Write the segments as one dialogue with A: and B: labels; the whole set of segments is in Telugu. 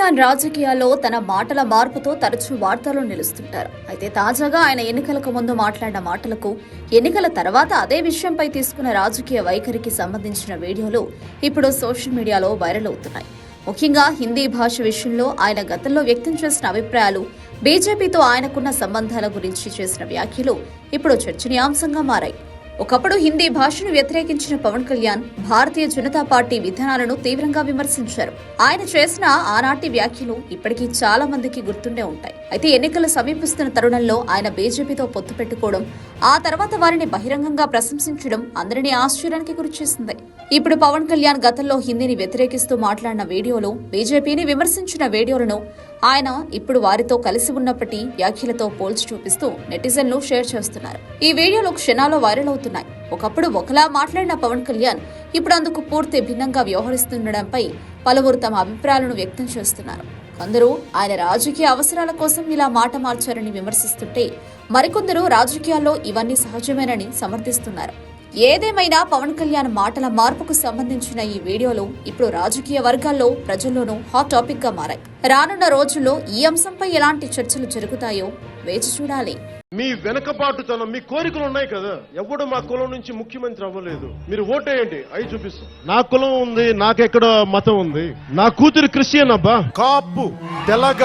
A: కళ్యాణ్ రాజకీయాల్లో తన మాటల మార్పుతో తరచూ వార్తల్లో నిలుస్తుంటారు. అయితే తాజాగా ఆయన ఎన్నికలకు ముందు మాట్లాడిన మాటలకు ఎన్నికల తర్వాత అదే విషయంపై తీసుకున్న రాజకీయ వైఖరికి సంబంధించిన వీడియోలు ఇప్పుడు సోషల్ మీడియాలో వైరల్ అవుతున్నాయి. ముఖ్యంగా హిందీ భాష విషయంలో ఆయన గతంలో వ్యక్తం చేసిన అభిప్రాయాలు బీజేపీతో ఆయనకున్న సంబంధాల గురించి చేసిన వ్యాఖ్యలు ఇప్పుడు చర్చనీయాంశంగా మారాయి. ఒకప్పుడు హిందీ భాషను వ్యతిరేకించిన పవన్ కళ్యాణ్ భారతీయ జనతా పార్టీ విధానాలను తీవ్రంగా విమర్శించారు. ఆయన చేసిన ఆనాటి వ్యాఖ్యలు ఇప్పటికీ చాలా మందికి గుర్తుండే ఉంటాయి. అయితే ఎన్నికలు సమీపిస్తున్న తరుణంలో ఆయన బీజేపీతో పొత్తు పెట్టుకోవడం ఆ తర్వాత వారిని బహిరంగంగా ప్రశంసించడం అందరినీ ఆశ్చర్యానికి గురిచేసింది. ఇప్పుడు పవన్ కళ్యాణ్ గతంలో హిందీని వ్యతిరేకిస్తూ మాట్లాడిన వీడియోలు బీజేపీని విమర్శించిన వీడియోలను ఆయన ఇప్పుడు వారితో కలిసి ఉన్నప్పటి వ్యాఖ్యలతో పోల్చి చూపిస్తూ నెటిజన్లు షేర్ చేస్తున్నారు. ఈ వీడియోలు క్షణాల్లో వైరల్ అవుతున్నాయి. ఒకప్పుడు ఒకలా మాట్లాడిన పవన్ కళ్యాణ్ ఇప్పుడు అందుకు పూర్తి భిన్నంగా వ్యవహరిస్తుండడంపై పలువురు తమ అభిప్రాయాలను వ్యక్తం చేస్తున్నారు. కొందరు ఆయన రాజకీయ అవసరాల కోసం ఇలా మాట మార్చారని విమర్శిస్తుంటే మరికొందరు రాజకీయాల్లో ఇవన్నీ సహజమేనని సమర్థిస్తున్నారు. ఏదేమైనా పవన్ కళ్యాణ్ మాటల మార్పుకు సంబంధించిన ఈ వీడియోలు ఇప్పుడు రాజకీయ వర్గాల్లో ప్రజల్లోనూ హాట్ టాపిక్గా మారాయి. రానున్న రోజుల్లో ఈ అంశంపై ఎలాంటి చర్చలు జరుగుతాయో వేచి చూడాలి.
B: మీ వెనకబాటుతనం మీ కోరికలు ఉన్నాయి కదా. ఎవడు మా కులం నుంచి ముఖ్యమంత్రి అవ్వలేదు. మీరు ఓటేయండి. అవి చూపిస్తాం. నా కులం ఉంది నాకెక్కడ మతం ఉంది. నా కూతురు క్రిస్టియన్ అబ్బా. కాపు తెలగ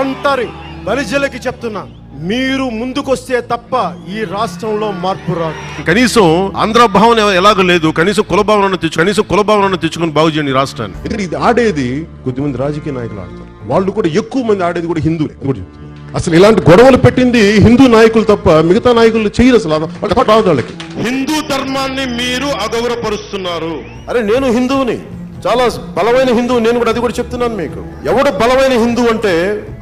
B: ఒంటరి బలిజలకి చెప్తున్నా మీరు ముందుకొస్తే తప్ప ఈ రాష్ట్రంలో మార్పు రాదు.
C: కనీసం ఆంధ్ర భావన ఎలాగో లేదు. కనీసం కుల భావనను తెచ్చు కనీసం కుల భావనను తెచ్చుకుని బాగు చేయండి ఈ రాష్ట్రాన్ని.
B: ఎందుకంటే ఇది ఆడేది కొద్దిమంది రాజకీయ నాయకులు ఆడతారు. వాళ్ళు కూడా ఎక్కువ మంది ఆడేది కూడా హిందువులే. ఇది కూడా చెప్తున్నా. అసలు ఇలాంటి గొడవలు పెట్టింది హిందూ నాయకులు తప్ప మిగతా నాయకులు చేయరు అసలు. రాదు వాళ్ళకి.
C: హిందూ ధర్మాన్ని మీరు అగౌరవపరుస్తున్నారు.
B: అరే నేను హిందువుని. చాలా బలమైన హిందువు నేను కూడా అది కూడా చెప్తున్నాను మీకు. ఎవడు బలమైన హిందూ అంటే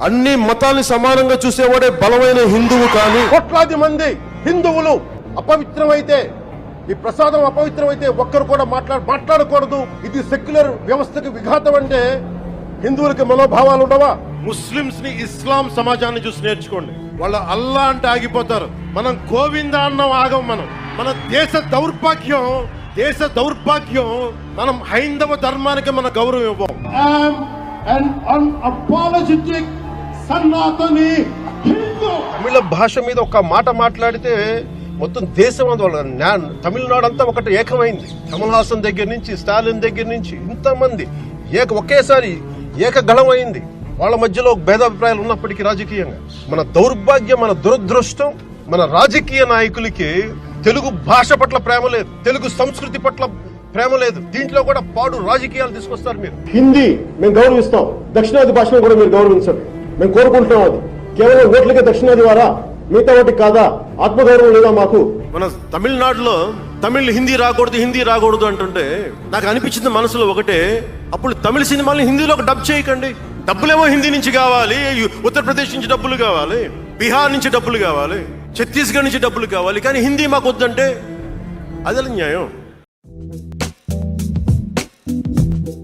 B: అన్ని మతాల్ని సమానంగా చూసేవాడే బలమైన హిందువు కానీ కోట్లాది మంది హిందువులు అపవిత్రమైతే ఈ ప్రసాదం అపవిత్రమైతే ఒక్కరు కూడా మాట్లాడ మాట్లాడకూడదు. ఇది సెక్యులర్ వ్యవస్థకు విఘాతం అంటే హిందువులకి మనోభావాలు ఉండవా? ముస్లింస్ని ఇస్లాం సమాజాన్ని చూసి నేర్చుకోండి. వాళ్ళ అల్లా అంటే ఆగిపోతారు. మనం గోవింద అన్నం ఆగం మనం. మన దేశ దౌర్భాగ్యం దేశ దౌర్భాగ్యం మనం హైందవ ధర్మానికి మన గౌరవం ఇవ్వం. తమిళ భాష మీద ఒక మాట మాట్లాడితే మొత్తం దేశం అందువల్ల తమిళనాడు అంతా ఒకటి ఏకమైంది. కమల్ హాసన్ దగ్గర నుంచి స్టాలిన్ దగ్గర నుంచి ఇంతమంది. ఏక ఒకేసారి ఏకగళం అయింది వాళ్ళ మధ్యలో భేదాభిప్రాయాలు ఉన్నప్పటికీ రాజకీయంగా. మన దౌర్భాగ్యం మన దురదృష్టం మన రాజకీయ నాయకులకి తెలుగు భాష పట్ల ప్రేమ లేదు తెలుగు సంస్కృతి పట్ల ప్రేమ లేదు. దీంట్లో కూడా పాడు రాజకీయాలు తీసుకొస్తారు మీరు. హిందీ మేము గౌరవిస్తాం. దక్షిణాది భాషను కూడా మీరు గౌరవించండి. మేము కోరుకుంటున్నాం అది. కేవలం ఓట్లకే దక్షిణాది వారా? మిగతా వాటికి కాదా? ఆత్మగౌరవం లేదా మాకు?
C: మన తమిళనాడులో తమిళ్ హిందీ రాకూడదు హిందీ రాకూడదు అంటుంటే నాకు అనిపించింది మనసులో ఒకటే. అప్పుడు తమిళ సినిమాల్ని హిందీలో డబ్ చేయకండి. డబ్బులేమో హిందీ నుంచి కావాలి ఉత్తరప్రదేశ్ నుంచి డబ్బులు కావాలి బీహార్ నుంచి డబ్బులు కావాలి ఛత్తీస్గఢ్ నుంచి డబ్బులు కావాలి కానీ హిందీ మాకు వద్దంటే అదే న్యాయం?